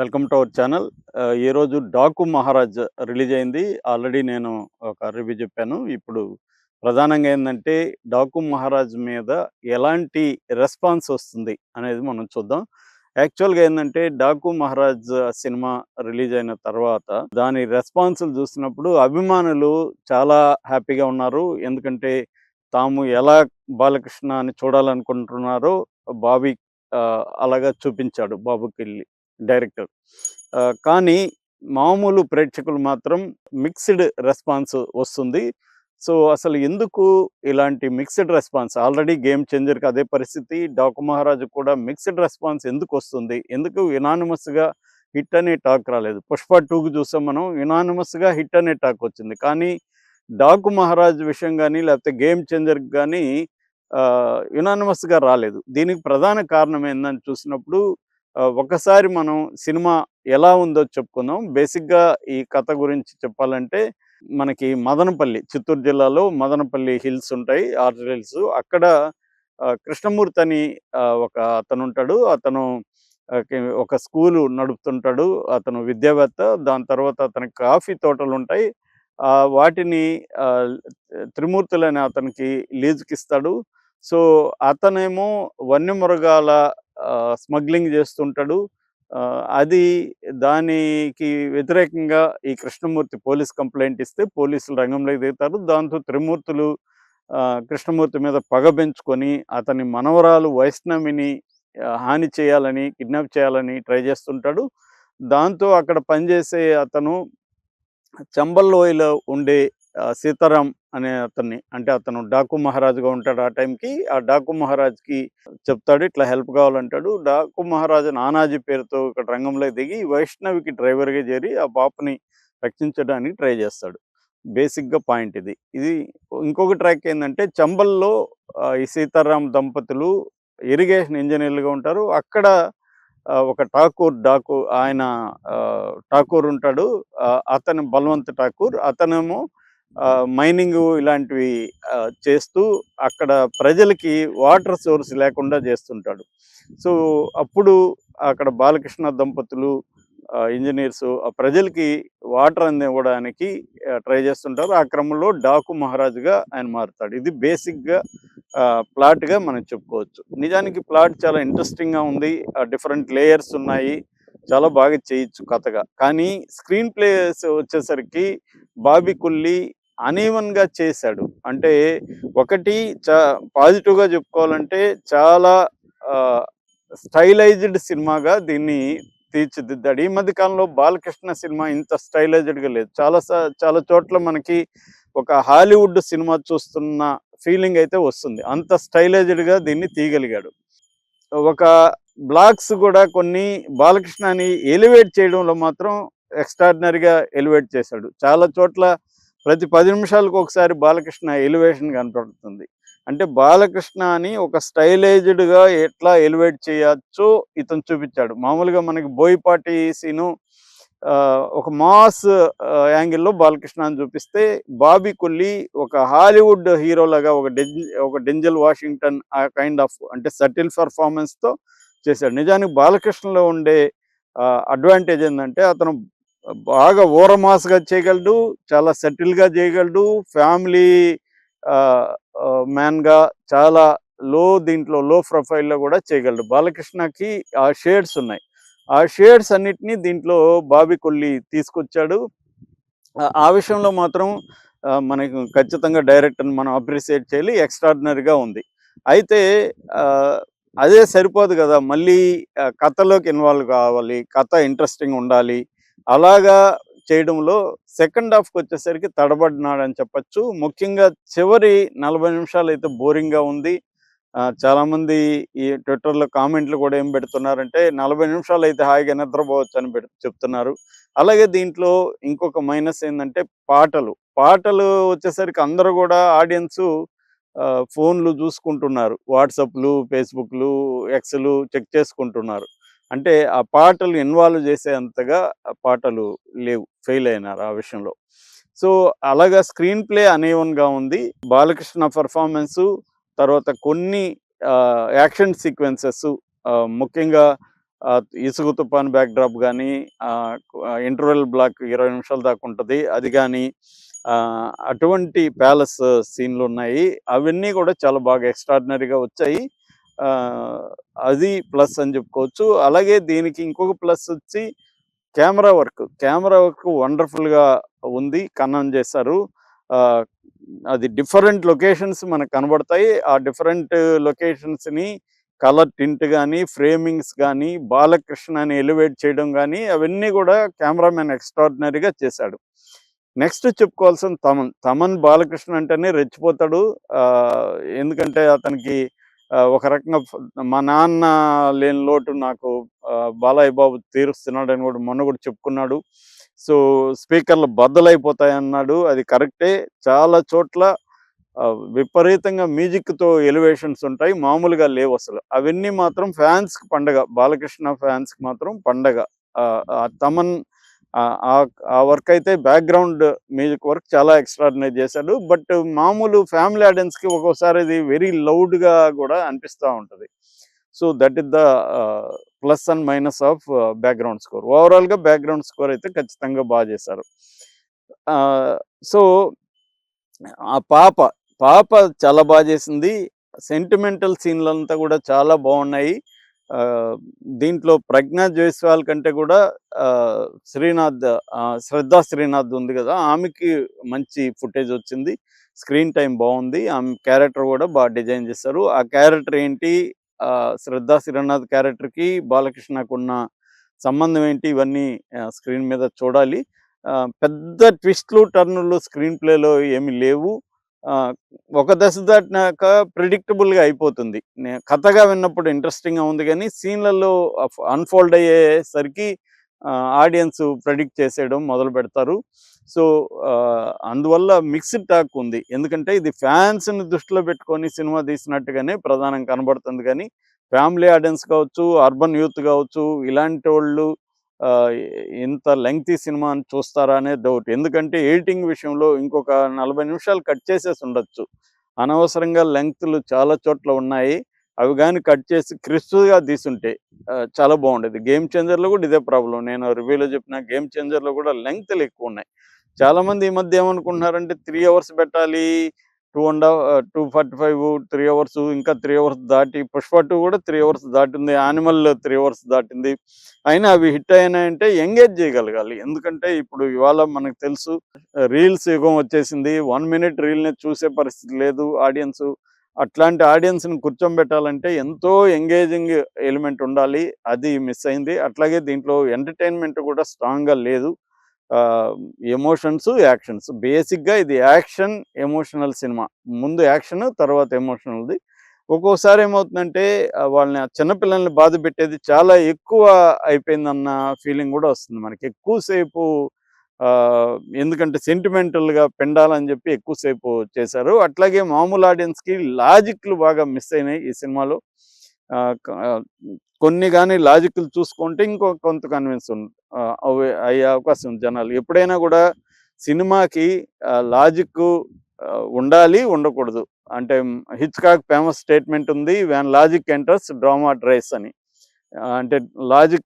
Welcome to our channel. ఈరోజు Daaku Maharaj release అయింది. Already నేను ఒక రివ్యూ చెప్పాను. ఇప్పుడు ప్రధానంగా ఏంటంటే డాకు మహారాజ్ మీద ఎలాంటి రెస్పాన్స్ వస్తుంది అనేది మనం చూద్దాం. యాక్చువల్గా ఏంటంటే డాకు మహారాజ్ సినిమా రిలీజ్ అయిన తర్వాత దాని రెస్పాన్సులు చూసినప్పుడు అభిమానులు చాలా హ్యాపీగా ఉన్నారు. ఎందుకంటే తాము ఎలా బాలకృష్ణ అని చూడాలనుకుంటున్నారో బాబీ అలాగా చూపించాడు బాబుకెళ్ళి. డైరెక్టర్. ఆ, కానీ మామూలు ప్రేక్షకులు మాత్రం మిక్స్డ్ రెస్పాన్స్ వస్తుంది. సో అసలు ఎందుకు ఇలాంటి మిక్స్డ్ రెస్పాన్స్? ఆల్రెడీ గేమ్ చేంజర్కి అదే పరిస్థితి. డాకు మహారాజు కూడా మిక్స్డ్ రెస్పాన్స్ ఎందుకు వస్తుంది? ఎందుకు ఇనానిమస్గా హిట్ అనే టాక్ రాలేదు? పుష్ప టూకి చూసాం మనం. ఇనానిమస్గా హిట్ అనే టాక్ వచ్చింది. కానీ డాకు మహారాజ్ విషయం కానీ లేకపోతే గేమ్ చేంజర్కి కానీ యునానిమస్గా రాలేదు. దీనికి ప్రధాన కారణం ఏందని చూసినప్పుడు ఒకసారి మనం సినిమా ఎలా ఉందో చెప్పుకుందాం. బేసిక్గా ఈ కథ గురించి చెప్పాలంటే మనకి మదనపల్లి చిత్తూరు జిల్లాలో మదనపల్లి హిల్స్ ఉంటాయి ఆర్చర్ హిల్స్. అక్కడ కృష్ణమూర్తి అని ఒక అతను ఉంటాడు. అతను ఒక స్కూలు నడుపుతుంటాడు అతను విద్యావేత్త. దాని తర్వాత అతనికి కాఫీ తోటలు ఉంటాయి. ఆ, వాటిని త్రిమూర్తులు అనే అతనికి లీజుకిస్తాడు. సో అతనేమో వన్యమృగాల స్మగ్లింగ్ చేస్తుంటాడు. ఆ, అది దానికి వ్యతిరేకంగా ఈ కృష్ణమూర్తి పోలీస్ కంప్లైంట్ ఇస్తే పోలీసులు రంగంలోకి దిగుతారు. దాంతో త్రిమూర్తులు ఆ, కృష్ణమూర్తి మీద పగ పెంచుకొని అతని మనవరాలు వైష్ణవిని హాని చేయాలని కిడ్నాప్ చేయాలని ట్రై చేస్తుంటాడు. దాంతో అక్కడ పనిచేసే అతను చంబల్లోయలో ఉండే సీతారాం అనే అతన్ని అంటే అతను డాకు మహారాజుగా ఉంటాడు ఆ టైంకి ఆ డాకు మహారాజ్కి చెప్తాడు ఇట్లా హెల్ప్ కావాలంటాడు. డాకు మహారాజు నానాజీ పేరుతో ఇక్కడ రంగంలో దిగి వైష్ణవికి డ్రైవర్గా చేరి ఆ పాపని రక్షించడానికి ట్రై చేస్తాడు. బేసిక్గా పాయింట్ ఇది. ఇది ఇంకొక ట్రాక్ ఏంటంటే చంబల్లో ఆ, ఈ సీతారాం దంపతులు ఇరిగేషన్ ఇంజనీర్లుగా ఉంటారు. అక్కడ ఒక ఠాకూర్ డాకు ఆయన ఠాకూర్ ఉంటాడు. అతను బల్వంత్ ఠాకూర్. అతనేమో మైనింగ్ ఇలాంటివి చేస్తూ అక్కడ ప్రజలకి వాటర్ సోర్స్ లేకుండా చేస్తుంటాడు. సో అప్పుడు అక్కడ బాలకృష్ణ దంపతులు ఇంజనీర్స్ ఆ ప్రజలకి వాటర్ అందివ్వడానికి ట్రై చేస్తుంటారు. ఆ క్రమంలో డాకు మహారాజుగా ఆయన మారుతాడు. ఇది బేసిక్గా ప్లాట్గా మనం చెప్పుకోవచ్చు. నిజానికి ప్లాట్ చాలా ఇంట్రెస్టింగ్గా ఉంది. డిఫరెంట్ లేయర్స్ ఉన్నాయి. చాలా బాగా చేయొచ్చు కథగా. కానీ స్క్రీన్ ప్లేస్ వచ్చేసరికి బాబీ కుల్లి uneven గా చేశాడు. అంటే ఒకటి చా పాజిటివ్గా చెప్పుకోవాలంటే చాలా స్టైలైజ్డ్ సినిమాగా దీన్ని తీర్చిదిద్దాడు. ఈ మధ్య కాలంలో బాలకృష్ణ సినిమా ఇంత స్టైలైజ్డ్గా లేదు. చాలా చాలా చోట్ల మనకి ఒక హాలీవుడ్ సినిమా చూస్తున్న ఫీలింగ్ అయితే వస్తుంది. అంత స్టైలైజ్డ్గా దీన్ని తీయగలిగాడు. ఒక బ్లాగ్స్ కూడా కొన్ని బాలకృష్ణని ఎలివేట్ చేయడంలో మాత్రం ఎక్స్ట్రాడినరీగా ఎలివేట్ చేశాడు. చాలా చోట్ల ప్రతి పది నిమిషాలకు ఒకసారి బాలకృష్ణ ఎలివేషన్ కనపడుతుంది. అంటే బాలకృష్ణ అని ఒక స్టైలైజ్డ్గా ఎట్లా ఎలివేట్ చేయొచ్చో ఇతను చూపించాడు. మామూలుగా మనకి బోయిపాటి సీను ఆ, ఒక మాస్ యాంగిల్లో బాలకృష్ణ అని చూపిస్తే బాబీ కొల్లి ఒక హాలీవుడ్ హీరోలాగా ఒక డెంజ్ ఒక డెంజల్ వాషింగ్టన్ ఆ కైండ్ ఆఫ్ అంటే సటిల్ పర్ఫార్మెన్స్తో చేశాడు. నిజానికి బాలకృష్ణలో ఉండే అడ్వాంటేజ్ ఏంటంటే అతను బాగా ఓరమాస్గా చేయగలడు చాలా సెటిల్గా చేయగలడు ఫ్యామిలీ మ్యాన్గా చాలా లో దీంట్లో లో ప్రొఫైల్లో కూడా చేయగలడు. బాలకృష్ణకి ఆ షేడ్స్ ఉన్నాయి. ఆ షేడ్స్ అన్నిటినీ దీంట్లో బాబీ కొల్లి తీసుకొచ్చాడు. ఆ- విషయంలో మాత్రం మనకు ఖచ్చితంగా డైరెక్టర్ని మనం అప్రిసియేట్ చేయాలి ఎక్స్ట్రాడినరీగా ఉంది. అయితే ఆ, అదే సరిపోదు కదా మళ్ళీ కథలోకి ఇన్వాల్వ్ కావాలి కథ ఇంట్రెస్టింగ్ ఉండాలి అలాగా చేయడంలో సెకండ్ హాఫ్కి వచ్చేసరికి తడబడినాడని చెప్పొచ్చు. ముఖ్యంగా చివరి నలభై నిమిషాలు అయితే బోరింగ్గా ఉంది. ఆ, చాలా మంది ఈ ట్విట్టర్లో కామెంట్లు కూడా ఏం పెడుతున్నారంటే నలభై నిమిషాలు అయితే హాయిగా నిద్రపోవచ్చు అని చెప్తున్నారు. అలాగే దీంట్లో ఇంకొక మైనస్ ఏంటంటే పాటలు. పాటలు వచ్చేసరికి అందరూ కూడా ఆడియన్స్ ఫోన్లు చూసుకుంటున్నారు. వాట్సాప్లు ఫేస్బుక్లు ఎక్స్లు చెక్ చేసుకుంటున్నారు. అంటే ఆ పాటలు ఇన్వాల్వ్ చేసేంతగా పాటలు లేవు ఫెయిల్ అయినారు ఆ విషయంలో సో అలాగా స్క్రీన్ ప్లే అనేవన్గా ఉంది బాలకృష్ణ పర్ఫార్మెన్సు తర్వాత కొన్ని యాక్షన్ సీక్వెన్సెస్ ముఖ్యంగా ఇసుగు తుపాన్ తుఫాన్ బ్యాక్‌డ్రాప్ కానీ ఆహ్, ఇంటర్వెల్ బ్లాక్ 20 నిమిషాల దాకా ఉంటుంది అది కానీ అటువంటి ప్యాలెస్ సీన్‌లున్నాయి. అవన్నీ కూడా చాలా బాగా ఎక్స్ట్రాడినరీగా వచ్చాయి. అది ప్లస్ అని చెప్పుకోవచ్చు. అలాగే దీనికి ఇంకొక ప్లస్ వచ్చి కెమెరా వర్క్. కెమెరా వర్క్ వండర్‌ఫుల్‌గా ఉంది. కన్నం చేశారు. అది డిఫరెంట్ లొకేషన్స్ మనకు కనబడతాయి. ఆ డిఫరెంట్ లొకేషన్స్‌ని కలర్ టింట్ కానీ ఫ్రేమింగ్స్ కానీ బాలకృష్ణని ఎలివేట్ చేయడం కానీ అవన్నీ కూడా కెమెరామెన్ ఎక్స్ట్రాడినరీగా చేశాడు. నెక్స్ట్ చెప్పుకోవాల్సిన తమన్. తమన్ బాలకృష్ణ అంటేనే రెచ్చిపోతాడు. ఎందుకంటే అతనికి ఒక రకంగా మా నాన్న లేని లోటు నాకు బాలయ్య బాబు తీరుస్తున్నాడని కూడా మొన్న కూడా చెప్పుకున్నాడు. సో, స్పీకర్‌లు బద్దలైపోతాయన్నాడు. అది కరెక్టే. చాలా చోట్ల విపరీతంగా మ్యూజిక్‌తో ఎలివేషన్స్ ఉంటాయి. మామూలుగా లేవు అసలు అవన్నీ మాత్రం ఫ్యాన్స్‌కి పండగ. బాలకృష్ణ ఫ్యాన్స్‌కి మాత్రం పండగ. ఆ తమన్ ఆ వర్క్ అయితే బ్యాక్‌గ్రౌండ్ మ్యూజిక్ వర్క్ చాలా ఎక్స్ట్రాడినరీ చేశాడు. బట్ మామూలు ఫ్యామిలీ ఆడియన్స్‌కి ఒక్కోసారి అది వెరీ లౌడ్‌గా కూడా అనిపిస్తా ఉంటది. So, that is the plus and minus of background score. ఓవరాల్‌గా బ్యాక్‌గ్రౌండ్ స్కోర్ అయితే ఖచ్చితంగా బాగా చేశారు. సో, ఆ పాప, పాప చాలా బాగా చేసింది. సెంటిమెంటల్ సీన్‌లంతా కూడా చాలా బాగున్నాయి దీంట్లో 'ప్రజ్ఞా జైస్వాల్' కంటే కూడా శ్రీనాథ్ ఆహ్, 'శ్రద్ధ శ్రీనాథ్' ఉంది కదా! ఆమెకి మంచి ఫుటేజ్ వచ్చింది. స్క్రీన్ టైం బాగుంది ఆమె క్యారెక్టర్ కూడా బాగా డిజైన్ చేశారు. ఆ క్యారెక్టర్ ఏంటి? ఆహ్, 'శ్రద్ధ శ్రీనాథ్' క్యారెక్టర్‌కి బాలకృష్ణకున్న సంబంధం ఏంటి? ఇవన్నీ స్క్రీన్ మీద చూడాలి. పెద్ద ట్విస్ట్‌లు, టర్నులు స్క్రీన్ ప్లేలో ఏమి లేవు. ఒక దశ దాటినాక ప్రిడిక్టబుల్‌గా అయిపోతుంది. కథగా విన్నప్పుడు ఇంట్రెస్టింగ్‌గా ఉంది కానీ సీన్‌లలో అన్‌ఫోల్డ్ అయ్యేసరికి ఆడియన్స్ ప్రెడిక్ట్ చేసేయడం మొదలు పెడతారు సో, అందువల్ల మిక్స్డ్ టాక్ ఉంది. ఎందుకంటే ఇది ఫ్యాన్స్‌ని దృష్టిలో పెట్టుకొని సినిమా తీసినట్టుగానే ప్రధానం కనబడుతుంది కానీ ఫ్యామిలీ ఆడియన్స్ కావచ్చు, అర్బన్ యూత్ కావచ్చు, ఇలాంటి వాళ్ళు ఇంత లెంగ్తీ సినిమాని చూస్తారా అనే డౌట్. ఎందుకంటే ఎడిటింగ్ విషయంలో ఇంకొక 40 నిమిషాలు కట్ చేసేసి ఉండొచ్చు. అనవసరంగా లెంగ్త్‌లు చాలా చోట్ల ఉన్నాయి. అవి కానీ కట్ చేసి క్రిస్ప్‌గా తీసుంటే చాలా బాగుండేది. 'గేమ్ చేంజర్‌లో' కూడా ఇదే ప్రాబ్లం నేను రివ్యూలో చెప్పిన 'గేమ్ చేంజర్‌లో' కూడా లెంగ్త్‌లు ఎక్కువున్నాయి. చాలామంది ఈ మధ్య ఏమనుకుంటున్నారంటే త్రీ అవర్స్ పెట్టాలి. Two and half ah, 2:45 3 hours ఇంకా త్రీ అవర్స్ దాటి 'పుష్ప టూ కూడా త్రీ అవర్స్ దాటింది. 'యానిమల్' త్రీ అవర్స్ దాటింది. అయినా అవి హిట్ అయినాయంటే ఎంగేజ్ చేయగలగాలి. ఎందుకంటే ఇప్పుడు ఇవాళ మనకు తెలుసు రీల్స్ యుగం వచ్చేసింది. వన్ మినిట్ రీల్‌ని చూసే పరిస్థితి లేదు ఆడియన్స్. అట్లాంటి ఆడియన్స్‌ని కూర్చోబెట్టాలంటే ఎంతో ఎంగేజింగ్ ఎలిమెంట్ ఉండాలి. అది మిస్ అయింది. అట్లాగే దీంట్లో ఎంటర్‌టైన్‌మెంట్ కూడా స్ట్రాంగ్‌గా లేదు. Emotions, actions. బేసిక్‌గా ఇది యాక్షన్, ఎమోషనల్ సినిమా. ముందు యాక్షన్ తర్వాత ఎమోషనల్‌ది. ఒక్కోసారి ఏమవుతుందంటే వాళ్ళని ఆ చిన్న పిల్లల్ని బాధపెట్టేది చాలా ఎక్కువ అయిపోయిందన్న ఫీలింగ్ కూడా వస్తుంది మనకి. ఎక్కువసేపు ఎందుకంటే సెంటిమెంటల్‌గా పెండాలని చెప్పి ఎక్కువసేపు చేశారు. అట్లాగే మామూలు ఆడియన్స్‌కి లాజిక్‌లు బాగా మిస్ అయినాయి ఈ సినిమాలో. కొన్ని కానీ లాజిక్‌లు చూసుకుంటే ఇంకో కొంత కన్విన్స్ ఉం అవి అయ్యే అవకాశం ఉంది జనాలు. ఎప్పుడైనా కూడా సినిమాకి లాజిక్ ఉండాలి, ఉండకూడదు. అంటే హిచ్‌కాక్ ఫేమస్ స్టేట్మెంట్ ఉంది. When logic enters drama dries అని. అంటే లాజిక్